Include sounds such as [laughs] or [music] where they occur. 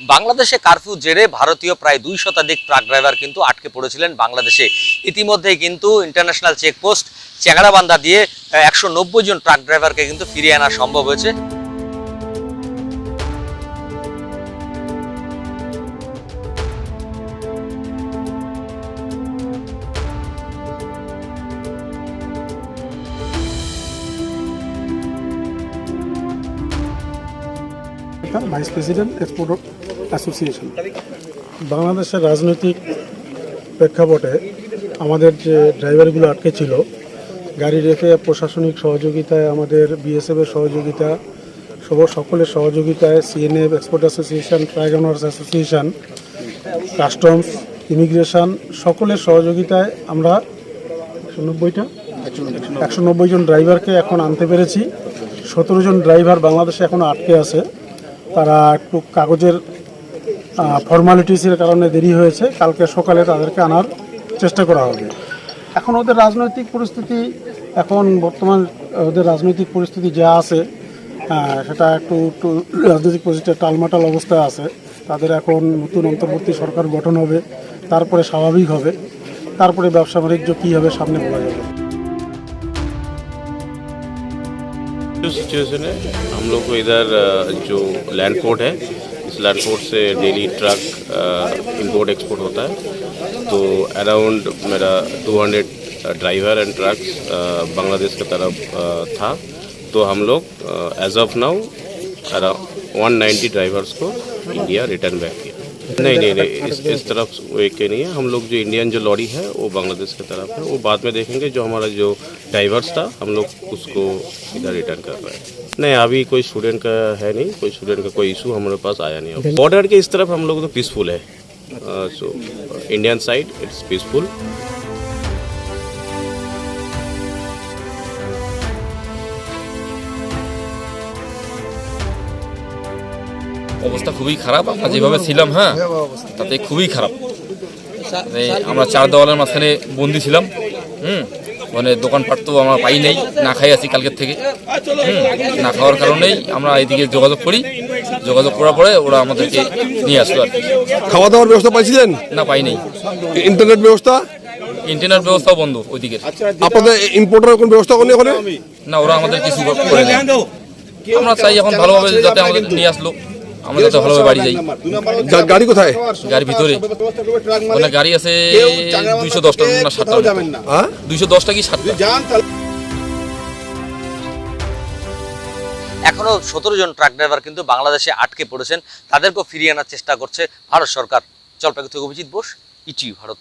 বাংলাদেশে কারফিউ জেরে ভারতীয় প্রায় দুই শতাধিক ট্রাক ড্রাইভার কিন্তু আটকে পড়েছিলেন বাংলাদেশে। ইতিমধ্যেই কিন্তু ইন্টারন্যাশনাল চেকপোস্ট চেংড়াবান্ধা দিয়ে একশো নব্বই জন ট্রাক ড্রাইভারকে কিন্তু ফিরিয়ে আনা সম্ভব হয়েছে। ভাইস প্রেসিডেন্ট এক্সপোর্ট অ্যাসোসিয়েশন বাংলাদেশের রাজনৈতিক প্রেক্ষাপটে আমাদের যে ড্রাইভারগুলো আটকে ছিল, গাড়ি রেখে প্রশাসনিক সহযোগিতায়, আমাদের বিএসএফের সহযোগিতা, সব সকলের সহযোগিতায় CNF export association truck owners association customs immigration সকলের সহযোগিতায় আমরা একশো নব্বইটা, একশো নব্বই জন ড্রাইভারকে এখন আনতে পেরেছি। সতেরো জন ড্রাইভার বাংলাদেশে এখন আটকে আছে। তারা একটু কাগজের ফর্মালিটিসের কারণে দেরি হয়েছে। কালকে সকালে তাদেরকে আনার চেষ্টা করা হবে। এখন ওদের রাজনৈতিক পরিস্থিতি, এখন বর্তমান ওদের রাজনৈতিক পরিস্থিতি যা আছে সেটা একটু একটু রাজনৈতিক পরিস্থিতি টালমাটাল অবস্থায় আছে। তাদের এখন নতুন অন্তর্বর্তী সরকার গঠন হবে, তারপরে স্বাভাবিক হবে, তারপরে ব্যবসা বাণিজ্য কী হবে সামনে বলা যাবে। जो सिचुएशन है, हम लोग को इधर जो लैंड पोर्ट है, इस लैंड पोर्ट से डेली ट्रक इंपोर्ट एक्सपोर्ट होता है। तो अराउंड मेरा 200 ड्राइवर एंड ट्रक्स बांग्लादेश की तरफ़ था। तो हम लोग as of now around 190 drivers को इंडिया रिटर्न बैक किया। नहीं नहीं नहीं [laughs] इस इस तरफ़ वो एक के नहीं है। हम लोग जो इंडियन जो लॉरी है वो बांग्लादेश की तरफ़ है। वो बाद में देखेंगे जो हमारा जो डाइवर्स था हम लोग उसको इधर रिटर्न कर रहे हैं। नहीं अभी कोई स्टूडेंट का है नहीं कोई स्टूडेंट का कोई इशू हमारे पास आया नहीं बॉर्डर के इस तरफ़ हम लोग तो पीसफुल है। So Indian side it's peaceful অবস্থা খুবই খারাপ আমরা যেভাবে ছিলাম হ্যাঁ তাতে খুবই খারাপ। এই আমরা চার দেওয়ালের মাঝখানে বন্দি ছিলাম হুম মানে দোকানপাট তো আমরা পাই নেই না খাই আছি কালকের থেকে হুম না খাওয়ার কারণেই আমরা এদিকে যোগাযোগ করি যোগাযোগ করার পরে ওরা আমাদেরকে নিয়ে আসলো আর খাওয়া দাওয়ার ব্যবস্থা পাইছিলেন? না পাই নেই। ইন্টারনেট ব্যবস্থা? ইন্টারনেট ব্যবস্থাও বন্ধ ওইদিকে আপনাদের ইম্পোর্টার কোনো ব্যবস্থা করেনি ওখানে? না ওরা আমাদের কিছু করে আমরা চাই এখন ভালোভাবে যাতে আমাদের নিয়ে আসলো। আমরা তো ভালোভাবে বাড়ি যাই। গাড়ি কোথায়? গাড়ি ভিতরে। মানে গাড়ি আছে দুইশো দশটা না। ষাটটা হ্যাঁ? দুইশো দশটা কি ষাটটা এখনও সতেরো জন ট্রাক ড্রাইভার কিন্তু বাংলাদেশে আটকে পড়েছেন। তাদেরকেও ফিরিয়ে আনার চেষ্টা করছে ভারত সরকার। জলপাইগুড়ি থেকে অভিজিৎ বোস ইটি ভারত।